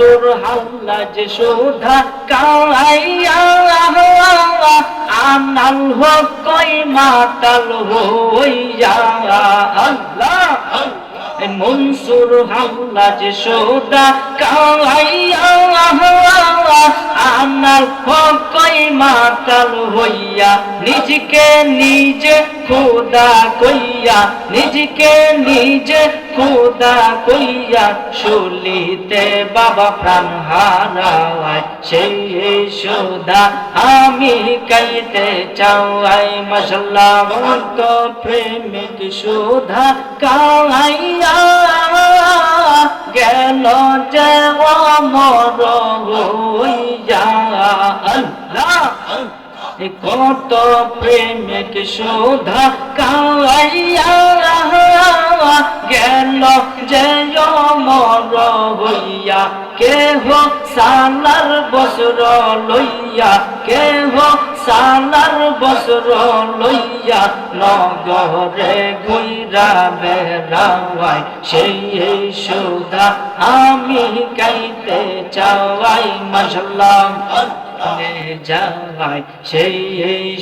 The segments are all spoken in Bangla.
মনসুর হাল্লা যে শোধা কালাইয়া আনাল হোক কই মাতাল হইয়া। আল্লাহ মনসুর হাল্লা যে সোদা কালাইয়া মাতাল হইয়া, নিজকে নিজে খোদা কইয়া, নিজকে নিজে খোদা কইয়া শুলিতে বাবা প্রাণ হারায় সেই সোদা আমি কাইতে চাওয়াই মশলা ভক্ত প্রেমিক সোধা কালাইয়া গেল যে অমর কত প্রেমিক শোধা কালাইয়া গেল যে অমর হইয়া, কেহ সালার বসর লইয়া, কেহ সালার বসর লইয়া নগরে গুইরা বেড়াওয়াই সেই সুদা আমি গাইতে চাওয়াই মশলাম যাওয়াই সেই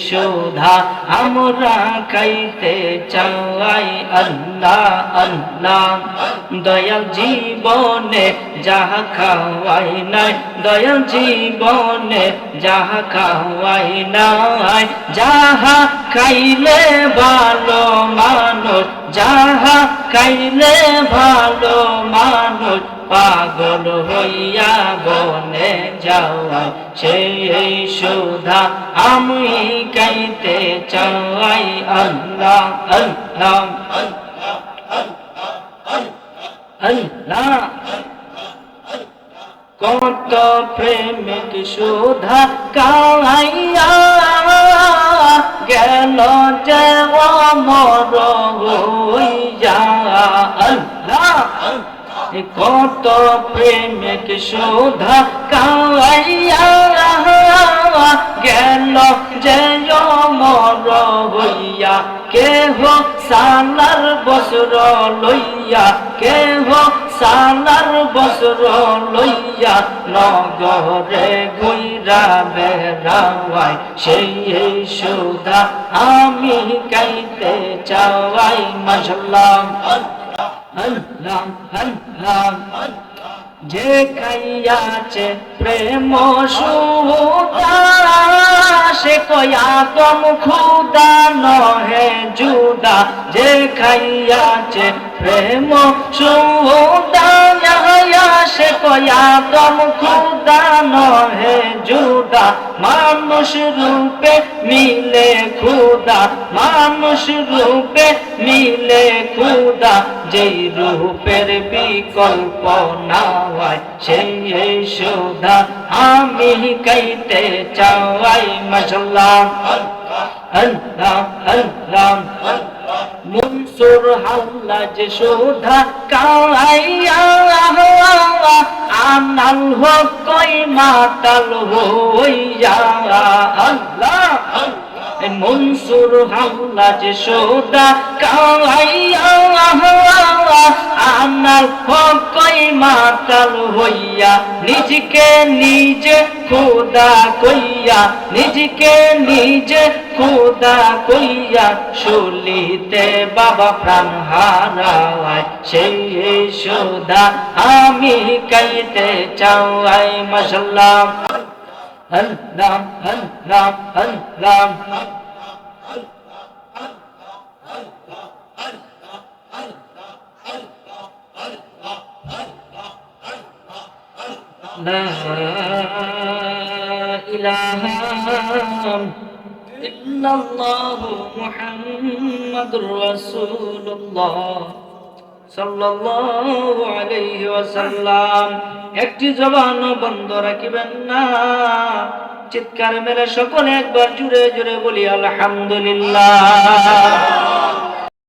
সুধা আমরা খাইতে চাওয়াই আল্লাহ আল্লাহ, দয়াল জীবনে যাহা খাওয়াই নাই, দয়াল জীবনে যাহা খাওয়াই নাই, যাহা খাইলে ভালো মানুষ যাহা খাইলে ভালো মানুষ পাগল হইয়া বনে যাওয়াই সেই সুধা আমি গাইতে চাই। আল্লাহ আল্লাহ আল্লাহ। কত প্রেমিক সুধা কালাইয়া মর কত প্রেমিক সুধা কালাইয়া গেল যে অমর হইয়া, কেহ সালার বসর লইয়া, কেহ সালার বসর লইয়া নগরে গুইরা বেড়াওয়াই, সেই সুধা আমি গাইতে চাওয়াই মশলাম আল্লাহ আল্লাহ যে খাইয়াছে প্রেম সুদা সে কয়া কম খুদা নহে জুদা। যে খাইয়াছে প্রেম সে কয়া কম খুদা নহে জুদা। মানুষ রূপে মিলে খুদা, মানুষ রূপে মিলে খুদা। যেই রূপের বিকল্প না হয় সেই সুধা। আমি কাইতে চাওয়াই মশলা আল্লাহ আল্লাহ। মনসুর হাল্লা যে সোধা কালাইয়া আনাল হক মাতাল হইয়া আল্লাহ। মনসুর হাল্লা যে সোদা কালাইয়া আনাল হকই মাতাল হইয়া, নিজকে নিজে খোদা কইয়া, নিজকে নিজে খোদা কইয়া, শুলিতে বাবা প্রাণ হারায় সেই সোদা, আমি কাইতে চাওয়াই মশলা هل نعم هل نعم هل نعم لا إله إلا الله محمد رسول الله ওয়াসাল্লাম একটি জবান বন্ধ রাখিবেন না। চিৎকার মেলে সকলে একবার জুড়ে জুড়ে বলি আলহামদুলিল্লাহ।